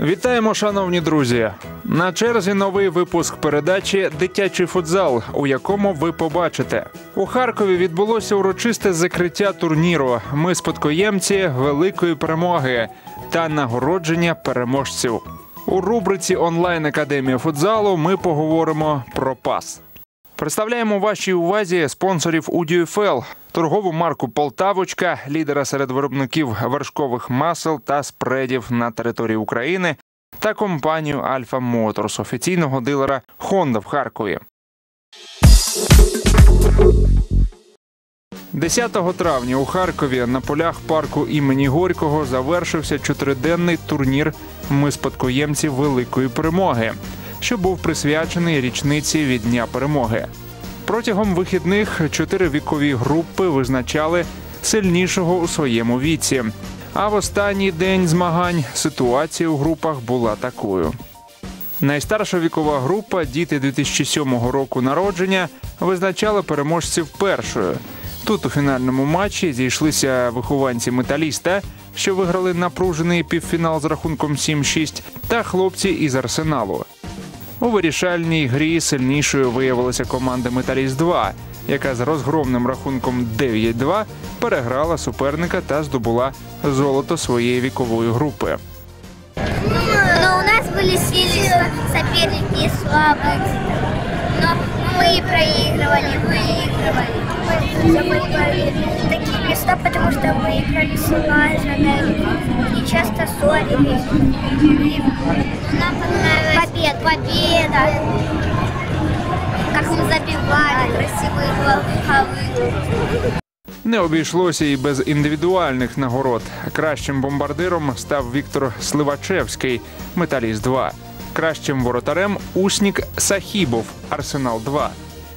Вітаємо, шановні друзі! На черзі новий випуск передачі Дитячий футзал, у якому ви побачите у Харкові. Відбулося урочисте закриття турніру. Ми спадкоємці великої перемоги та нагородження переможців. У рубриці онлайн академія футзалу ми поговоримо про пас. Представляємо вашій увазі спонсорів UDFL, торгову марку Полтавочка, лідера серед виробників вершкових масел та спредів на території України, та компанію Альфа Моторс, офіційного дилера Honda в Харкові. 10 травня у Харкові на полях парку імені Горького завершився чотириденний турнір Ми спадкоємці великої перемоги, що був присвячений річниці від Дня перемоги. Протягом вихідних чотири вікові групи визначали сильнішого у своєму віці. А в останній день змагань ситуація у групах була такою. Найстарша вікова група діти 2007 року народження визначала переможців першою. Тут у фінальному матчі зійшлися вихованці металіста, що виграли напружений півфінал з рахунком 7-6, та хлопці із арсеналу. У вирішальній грі сильнішою виявилася команда Металіст 2 яка з розгромним рахунком 9-2 переграла суперника та здобула золото своєї вікової групи. Но у нас были сильные соперники и слабые. Но мы проигрывали, выигрывали. Мы завоевали такие места, потому что мы играли слаженно и часто ссорились. И нам понравилась победа. победа. Как мы забивали красивые голы. Не обійшлося і без індивідуальних нагород. Кращим бомбардиром став Віктор Сливачевський, Металіст 2 кращим воротарем Уснік Сахібов, Арсенал 2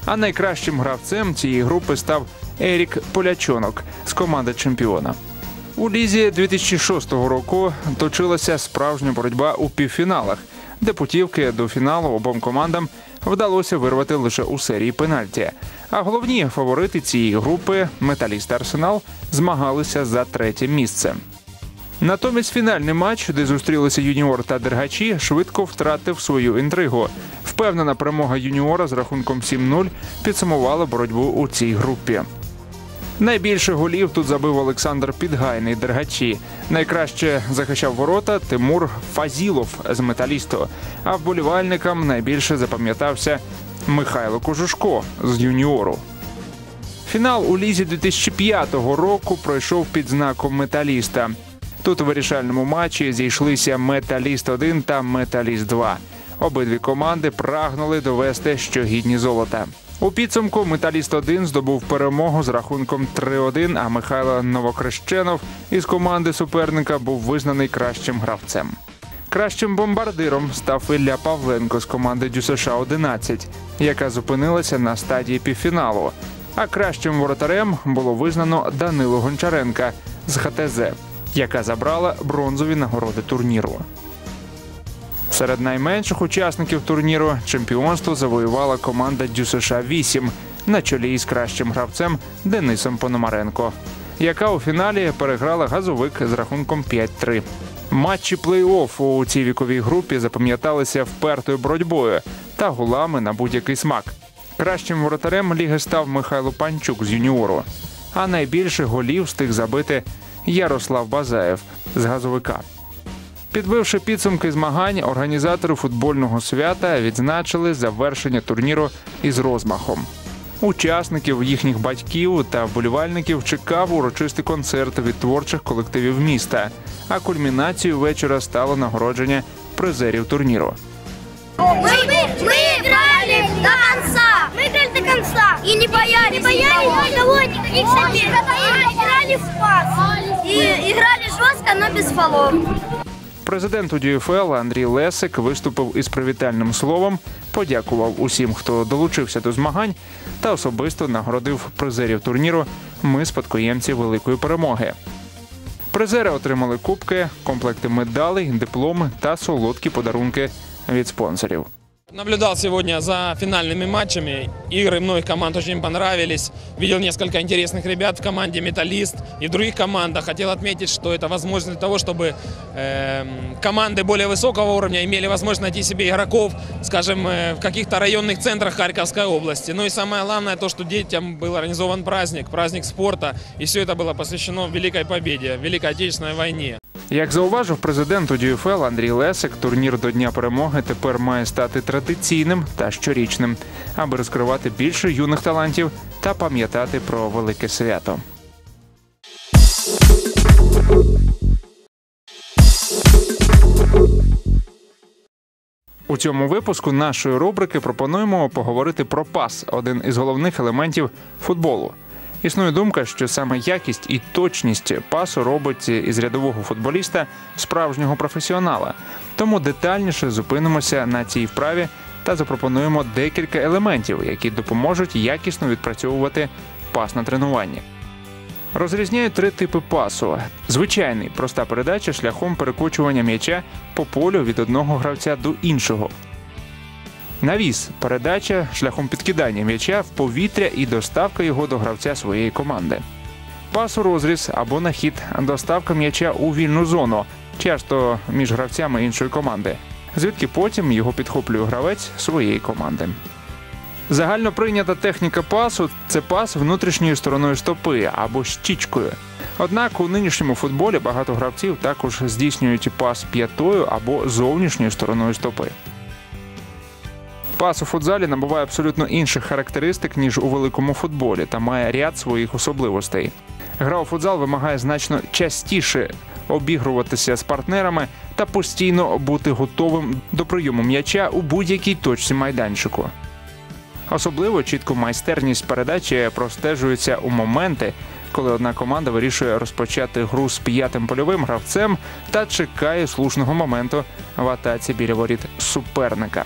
А найкращим гравцем цієї групи став Ерік Полячонок з команди чемпіона. У лізі 2006 року точилася справжня боротьба у півфіналах, де путівки до фіналу обом командам вдалося вирвати лише у серії пенальті. А головні фаворити цієї групи металіст Арсенал змагалися за третє місце. Натомість фінальний матч, де зустрілися юніор та дергачі, швидко втратив свою інтригу. Впевнена перемога юніора з рахунком 7-0 підсумувала боротьбу у цій групі. Найбільше голів тут забив Олександр Підгайний дергачі. Найкраще захищав ворота Тимур Фазілов з металісту. А вболівальникам найбільше запам'ятався Михайло Кожушко з юніору. Фінал у лізі 2005 року пройшов під знаком металіста. Тут у вирішальному матчі зійшлися Металіст 1 та Металіст 2 Обидві команди прагнули довести, що гідні золота. У підсумку Металіст 1 здобув перемогу з рахунком 3-1, А Михайло Новокрещенов із команди суперника був визнаний кращим гравцем. Кращим бомбардиром став Ілля Павленко з команди ДЮСШ 11 яка зупинилася на стадії півфіналу. А кращим воротарем було визнано Данило Гончаренка з ХТЗ, яка забрала бронзові нагороди турніру. Серед найменших учасників турніру чемпіонство завоювала команда ДЮСШ 8 на чолі із кращим гравцем Денисом Пономаренко, яка у фіналі переграла газовик з рахунком 5-3. Матчі плей-офф у цій віковій групі запам'яталися впертою боротьбою та гулами на будь-який смак. Кращим воротарем ліги став Михайло Панчук з юніору, а найбільше голів встиг забити Ярослав Базаєв з газовика. Підбивши підсумки змагань, організатори футбольного свята відзначили завершення турніру із розмахом. Учасників, їхніх батьків та вболівальників чекав урочистий концерт від творчих колективів міста. А кульмінацією вечора стало нагородження призерів турніру. Мы, мы, мы играли до конца. Мы играли до конца. И не боялись. Не боялись никого, никаких соперников. И играли в пас. И играли жестко, но без фолов. Президент УДФЛ Андрій Лесик виступив із привітальним словом, подякував усім, хто долучився до змагань, та особисто нагородив призерів турніру. Ми спадкоємці великої перемоги. Призери отримали кубки, комплекти медалей, дипломи та солодкі подарунки від спонсорів. Наблюдал сегодня за финальными матчами. Игры многих команд очень понравились. Видел несколько интересных ребят в команде «Металлист» и в других командах. Хотел отметить, что это возможность для того, чтобы эм, команды более высокого уровня имели возможность найти себе игроков, скажем, э, в каких-то районных центрах Харьковской области. Ну и самое главное то, что детям был организован праздник, праздник спорта. И все это было посвящено Великой Победе, Великой Отечественной войне. Як зауважив президент УДЮФЛ Андрій Лесик, турнір до Дня перемоги тепер має стати традиційним та щорічним, аби розкривати більше юних талантів та пам'ятати про велике свято. У цьому випуску нашої рубрики пропонуємо поговорити про пас один із головних елементів футболу. Існує думка, що саме якість і точність пасу робить із рядового футболіста справжнього професіонала. Тому детальніше зупинимося на цій вправі та запропонуємо декілька елементів, які допоможуть якісно відпрацьовувати пас на тренуванні. Розрізняють три типи пасу: звичайний проста передача шляхом перекочування м'яча по полю від одного гравця до іншого. Навіс передача шляхом підкидання м'яча в повітря і доставка його до гравця своєї команди. Пас у розріз або на хід доставка м'яча у вільну зону, часто між гравцями іншої команди, звідки потім його підхоплює гравець своєї команди. Загально прийнята техніка пасу це пас внутрішньою стороною стопи або щічкою. Однак у нинішньому футболі багато гравців також здійснюють пас п'ятою або зовнішньою стороною стопи. Пас у футзалі набуває абсолютно інших характеристик, ніж у великому футболі, та має ряд своїх особливостей. Гра у футзал вимагає значно частіше обігруватися з партнерами та постійно бути готовим до прийому м'яча у будь-якій точці майданчику. Особливо чітко майстерність передачі простежується у моменти, коли одна команда вирішує розпочати гру з п'ятим польовим гравцем та чекає слушного моменту в атаці біля воріт суперника.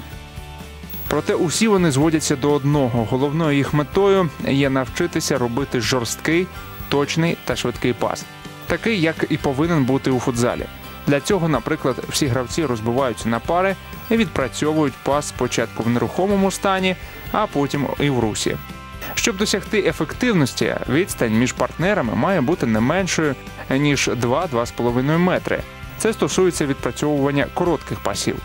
Проте усі вони зводяться до одного. Головною їх метою є навчитися робити жорсткий, точний та швидкий пас, такий, як і повинен бути у футзалі. Для цього, наприклад, всі гравці розбиваються на пари і відпрацьовують пас спочатку в нерухомому стані, а потім і в русі. Щоб досягти ефективності, відстань між партнерами має бути не меншою ніж 2-2,5 метри. Це стосується відпрацьовування коротких пасів.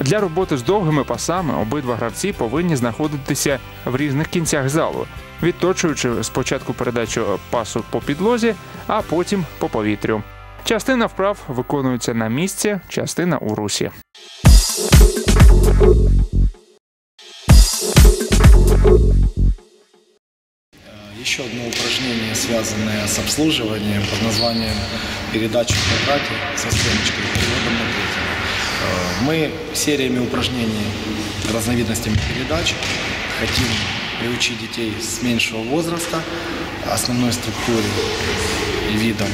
Для роботи з довгими пасами обидва гравці повинні знаходитися в різних кінцях залу, відточуючи спочатку передачу пасу по підлозі, а потім по повітрю. Частина вправ виконується на місці, частина у русі. Еще одно упражнение, связанное с обслуживанием под названием «Передача квадрате со стеночкой переводом на третий». Э, Мы сериями упражнений, разновидностями передач хотим приучить детей с меньшего возраста основной структуре и видам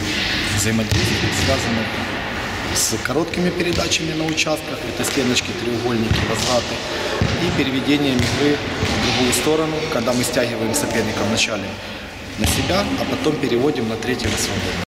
взаимодействия, связанных с короткими передачами на участках, это стеночки, треугольники, возвраты, и переведением игры в другую сторону, когда мы стягиваем соперника вначале на себя, а потом переводим на третьего. Упражнение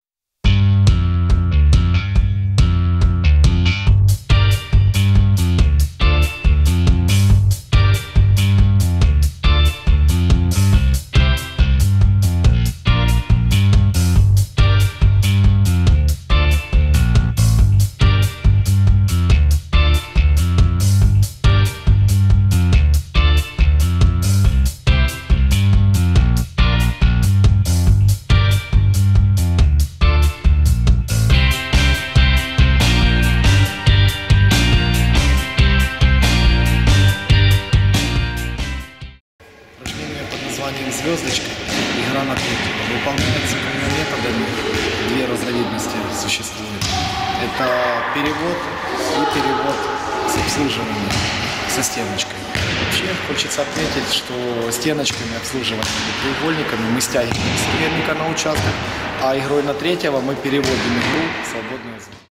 названием «Звездочка» на третьего. Выполняется методами, две разновидности существуют. Это перевод и перевод с обслуживанием, со стеночкой. Вообще хочется отметить, что стеночками обслуживания треугольниками мы стягиваем соперника на участок, а игрой на третьего мы переводим игру в свободную зону.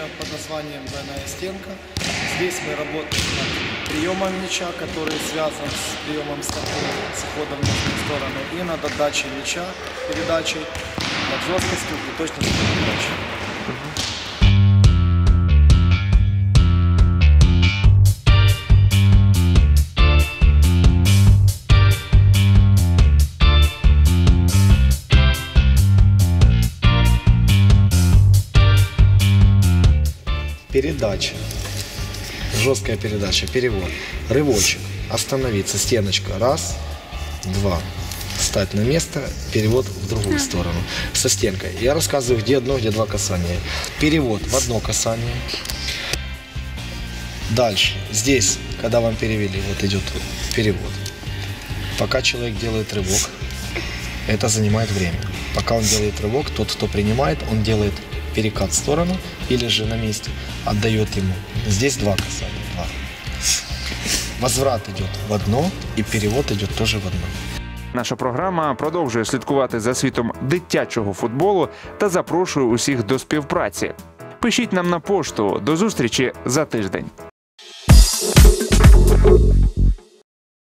Упражнение под названием «Двойная стенка». Здесь мы работаем над приемом мяча, который связан с приемом стопы, с ходом в нужную сторону, и над отдачей мяча, передачей, над жесткостью и точностью передачи. Передача. Жесткая передача. Перевод. Рывочек. Остановиться. Стеночка. Раз, два. Встать на место. Перевод в другую сторону. Со стенкой. Я рассказываю, где одно, где два касания. Перевод в одно касание. Дальше. Здесь, когда вам перевели, вот идет перевод. Пока человек делает рывок, это занимает время. Пока он делает рывок, тот, кто принимает, он делает перекат в сторону или же на месте отдает ему. Здесь два касания. Два. Возврат идет в одно, и перевод идет тоже в одно. Наша програма продовжує слідкувати за світом дитячого футболу та запрошує усіх до співпраці. Пишіть нам на пошту. До зустрічі за тиждень.